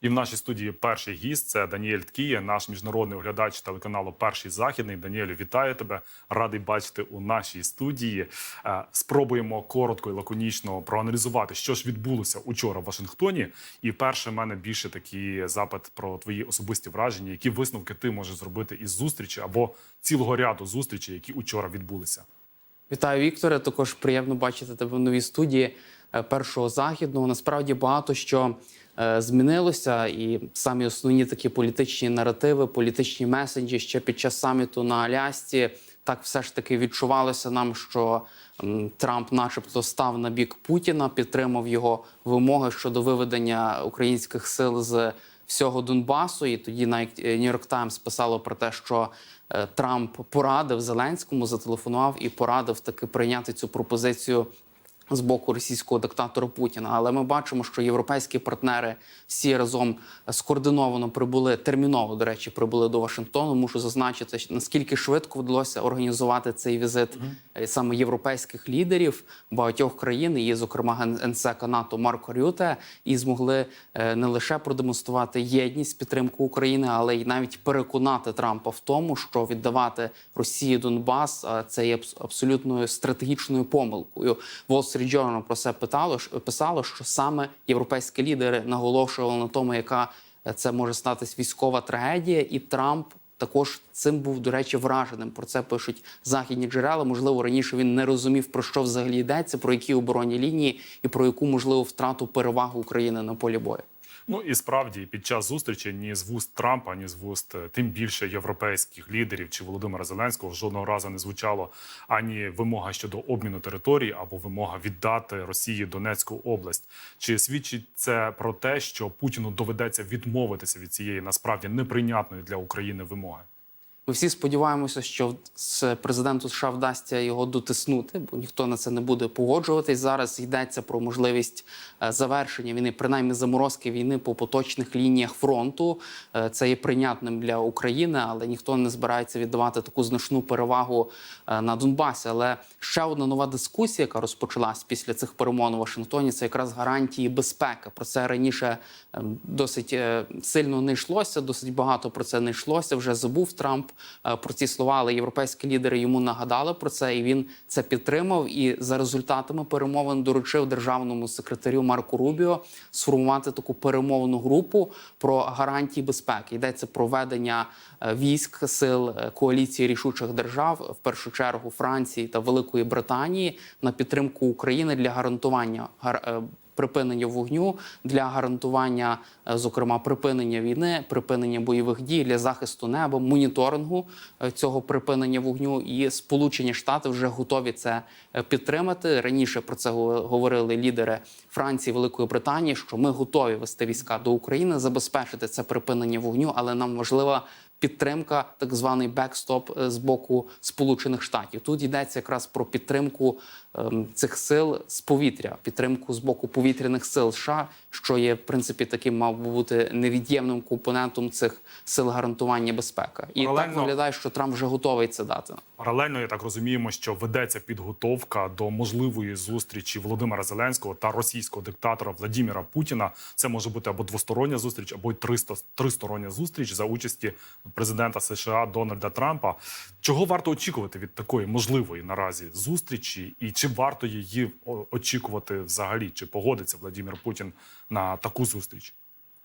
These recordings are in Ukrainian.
І в нашій студії перший гість це Даніель Ткіє, наш міжнародний оглядач телеканалу Перший західний. Даніелю, вітаю тебе! Радий бачити у нашій студії. Е, Спробуємо коротко і лаконічно проаналізувати, що ж відбулося учора в Вашингтоні. І перше в мене більше такий запит про твої особисті враження, які висновки ти можеш зробити із зустрічі або цілого ряду зустрічей, які учора відбулися. Вітаю, Вікторе. Також приємно бачити тебе в новій студії першого західного. Насправді багато що е, змінилося, і самі основні такі політичні наративи, політичні месенджі ще під час саміту на Алясці. Так все ж таки відчувалося нам, що Трамп, начебто, став на бік Путіна, підтримав його вимоги щодо виведення українських сил з всього Донбасу. І тоді навіть Нью-Йорк Таймс писало про те, що е, Трамп порадив Зеленському, зателефонував і порадив таки прийняти цю пропозицію. З боку російського диктатора Путіна, але ми бачимо, що європейські партнери всі разом скоординовано прибули терміново. До речі, прибули до Вашингтону. Мушу зазначити, наскільки швидко вдалося організувати цей візит е, саме європейських лідерів багатьох країн, і, зокрема, генсека НАТО Марко Рюте, і змогли е, не лише продемонструвати єдність підтримку України, але й навіть переконати Трампа в тому, що віддавати Росії Донбас це є абс- абсолютною стратегічною помилкою. Wall Street Journal про це питало писало, що саме європейські лідери наголошували на тому, яка е, це може статись військова трагедія, і Трамп. Також цим був, до речі, враженим. Про це пишуть західні джерела. Можливо, раніше він не розумів, про що взагалі йдеться, про які оборонні лінії і про яку можливу втрату перевагу України на полі бою. Ну і справді під час зустрічі ні з вуст Трампа, ні з вуст е, тим більше європейських лідерів чи Володимира Зеленського жодного разу не звучало ані вимога щодо обміну територій або вимога віддати Росії Донецьку область. Чи свідчить це про те, що Путіну доведеться відмовитися від цієї насправді неприйнятної для України вимоги? Ми всі сподіваємося, що президенту США вдасться його дотиснути, бо ніхто на це не буде погоджуватись. Зараз йдеться про можливість е, завершення війни, принаймні заморозки війни по поточних лініях фронту. Е, Це є прийнятним для України, але ніхто не збирається віддавати таку значну перевагу е, на Донбасі. Але ще одна нова дискусія, яка розпочалась після цих перемон у Вашингтоні, це якраз гарантії безпеки. Про це раніше досить сильно не йшлося, досить багато про це не йшлося. Вже забув Трамп про ці слова, але європейські лідери йому нагадали про це, і він це підтримав. І за результатами перемовин доручив державному секретарю Марку Рубіо сформувати таку перемовну групу про гарантії безпеки. Йдеться про ведення е, військ сил е, коаліції рішучих держав, в першу чергу Франції та Великої Британії, на підтримку України для гарантування гар- е, припинення вогню для гарантування, е, зокрема, припинення війни, припинення бойових дій для захисту неба, моніторингу е, цього припинення вогню. І Сполучені Штати вже готові це е, підтримати. Раніше про це го- говорили лідери Франції, Великої Британії, що ми готові вести війська до України, забезпечити це припинення вогню, але нам важлива. Підтримка, так званий бекстоп е, з боку Сполучених Штатів. Тут йдеться якраз про підтримку ем, цих сил з повітря, підтримку з боку повітряних сил США, що є в принципі таким мав би бути невід'ємним компонентом цих сил гарантування безпеки. І так виглядає, що Трамп вже готовий це дати. Паралельно, я так розуміємо, що ведеться підготовка до можливої зустрічі Володимира Зеленського та російського диктатора Владіміра Путіна. Це може бути або двостороння зустріч, або й тристороння зустріч за участі президента США Дональда Трампа. Чого варто очікувати від такої можливої наразі зустрічі, і чи варто її очікувати взагалі? Чи погодиться Владимир Путін на таку зустріч?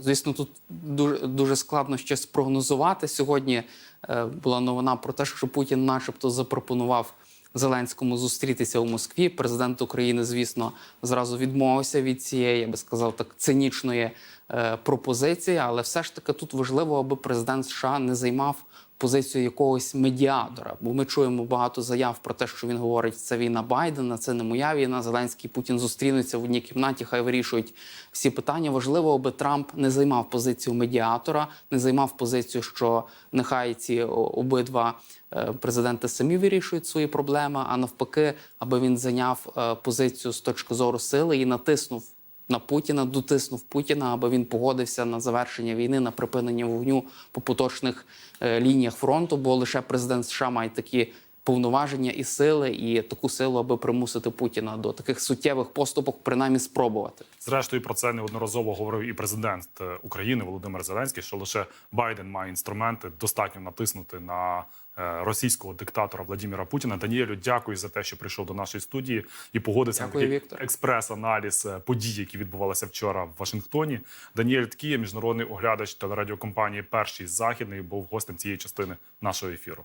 Звісно, тут дуже дуже складно щось прогнозувати. Сьогодні е, була новина про те, що Путін, начебто, запропонував Зеленському зустрітися у Москві. Президент України, звісно, зразу відмовився від цієї, я би сказав, так цинічної е, пропозиції. Але все ж таки тут важливо, аби президент США не займав позицію якогось медіатора. Бо ми чуємо багато заяв про те, що він говорить, це війна Байдена, це не моя війна. Зеленський Путін зустрінуться в одній кімнаті, хай вирішують всі питання. Важливо, аби Трамп не займав позицію медіатора, не займав позицію, що нехай ці обидва е, президенти самі вирішують свої проблеми, а навпаки, аби він зайняв е, позицію з точки зору сили і натиснув на Путіна, дотиснув Путіна, аби він погодився на завершення війни, на припинення вогню по поточних е, лініях фронту. Бо лише президент США має такі повноваження і сили, і таку силу, аби примусити Путіна до таких суттєвих поступок, принаймні спробувати. Зрештою, про це неодноразово говорив і президент е, України Володимир Зеленський, що лише Байден має інструменти достатньо натиснути на е, російського диктатора Владимира Путіна. Даніелю, дякую за те, що прийшов до нашої студії і погодився Дякую, на такий експрес-аналіз е, подій, які відбувалися вчора в Вашингтоні. Даніель Ткія, міжнародний оглядач телерадіокомпанії Перший західний, був гостем цієї частини нашого ефіру.